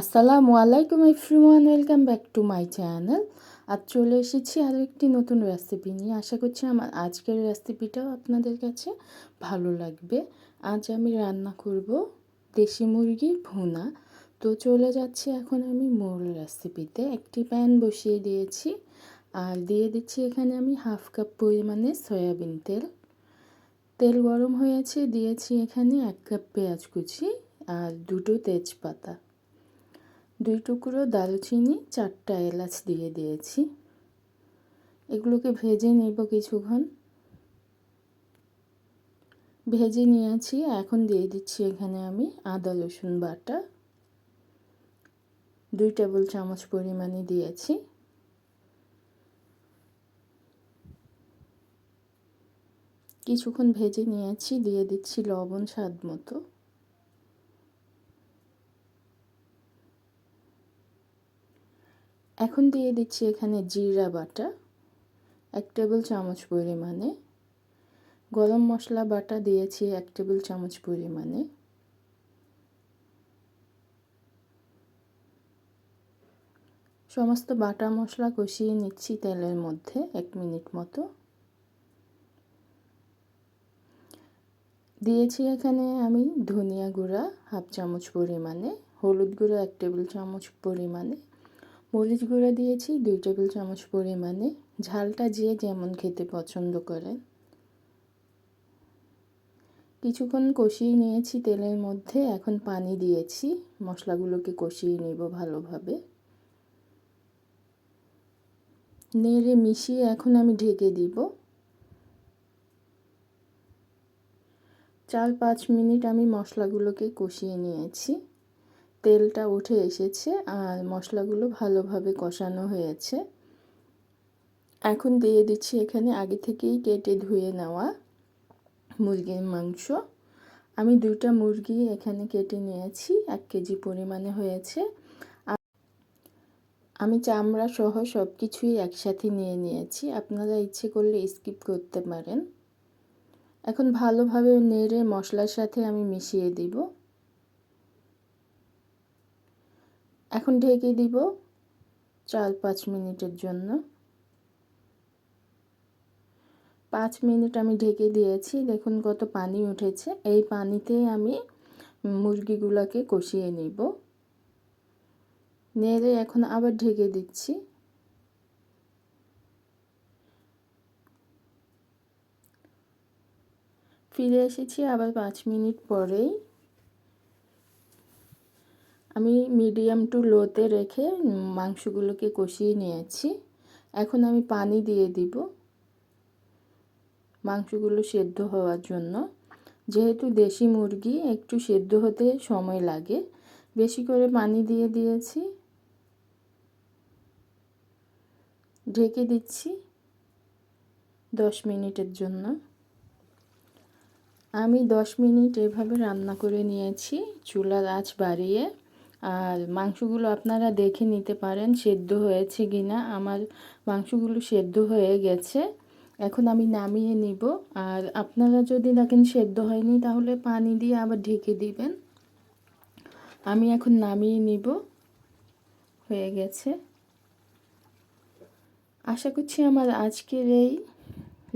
আসসালামু আলাইকুম everyone, welcome back to my channel. আজ চলে এসেছি আরও একটি নতুন রেসিপি নিয়ে। আশা করছি আমার আজকের রেসিপিটাও আপনাদের কাছে ভালো লাগবে। আজ আমি রান্না করব দেশি মুরগির ভুনা। তো চলে যাচ্ছি এখন আমি মূল রেসিপিতে একটি প্যান বসিয়ে দিয়েছি। আর দিয়ে দিচ্ছি এখানে আমি হাফ কাপ পরিমাণে সয়াবিন তেল। তেল গরম হয়েছে, দিয়েছি এখানে এক কাপ পেঁয়াজ কুচি আর দুটো তেজপাতা। দুই টুকরো দারুচিনি, চারটা এলাচ দিয়ে দিয়েছি। এগুলোকে ভেজে নেব কিছুক্ষণ। ভেজে নিয়েছি, এখন দিয়ে দিচ্ছি এখানে আমি আদা, রসুন বাটা। দুই টেবিল চামচ পরিমাণে দিয়েছি। কিছুক্ষণ ভেজে নিয়েছি, দিয়ে দিচ্ছি লবণ স্বাদ মতো। এখন দিয়ে দিচ্ছি এখানে জিরা বাটা, এক টেবিল চামচ পরিমাণে। গরম মশলা বাটা দিয়েছি এক টেবিল চামচ পরিমাণে। সমস্ত বাটা মশলা কষিয়ে নিচ্ছি তেলের মধ্যে এক মিনিট মতো। দিয়েছি এখানে আমি ধনিয়া গুঁড়া হাফ চামচ পরিমাণে, হলুদ গুঁড়া এক টেবিল চামচ পরিমাণে। মরিচ গুঁড়া দিয়েছি, দুই টেবিল চামচ পরিমাণে। ঝালটা যে যেমন খেতে পছন্দ করেন কিছুক্ষণ কষিয়ে নিয়েছি তেলের মধ্যে, এখন পানি দিয়েছি। মশলাগুলোকে কষিয়ে নেব ভালোভাবে। নেড়ে মিশিয়ে এখন আমি ঢেকে দিব। চার পাঁচ মিনিট আমি মশলাগুলোকে কষিয়ে নিয়েছি। তেলটা উঠে এসেছে আর মশলাগুলো ভালোভাবে কষানো হয়েছে। এখন দিয়ে দিচ্ছি এখানে আগে থেকেই কেটে ধুয়ে নেওয়া মুরগির মাংস। আমি দুইটা মুরগি এখানে কেটে নিয়েছি, এক কেজি পরিমাণে হয়েছে। আমি চামড়া সহ সব কিছুই একসাথে নিয়ে নিয়েছি। আপনারা ইচ্ছে করলে স্কিপ করতে পারেন। এখন ভালোভাবে নেড়ে মশলার সাথে আমি মিশিয়ে দিব। এখন ঢেকে দিব চার পাঁচ মিনিটের জন্য। পাঁচ মিনিট আমি ঢেকে দিয়েছি। দেখুন কত পানি উঠেছে। এই পানিতে আমি মুরগিগুলোকে কষিয়ে নিব। নেড়ে এখন আবার ঢেকে দিচ্ছি। ফিরে এসেছি আবার পাঁচ মিনিট পরেই। আমি মিডিয়াম টু লোতে রেখে মাংসগুলোকে কষিয়ে নিয়েছি। এখন আমি পানি দিয়ে দিব মাংসগুলো সেদ্ধ হওয়ার জন্য। যেহেতু দেশি মুরগি, একটু সেদ্ধ হতে সময় লাগে। বেশি করে পানি দিয়ে দিয়েছি। ঢেকে দিচ্ছি দশ মিনিটের জন্য। আমি দশ মিনিট এভাবে রান্না করে নিয়েছি। চুলার আঁচ বাড়িয়ে আর মাংসগুলো আপনারা দেখে নিতে পারেন, সেদ্ধ হয়েছে কি না আমার মাংসগুলো সেদ্ধ হয়ে গেছে। এখন আমি নামিয়ে নিব। আর আপনারা যদি দেখেন সেদ্ধ হয়নি, তাহলে পানি দিয়ে আবার ঢেকে দিবেন। আমি এখন নামিয়ে নিব। হয়ে গেছে। আশা করছি আমার আজকের এই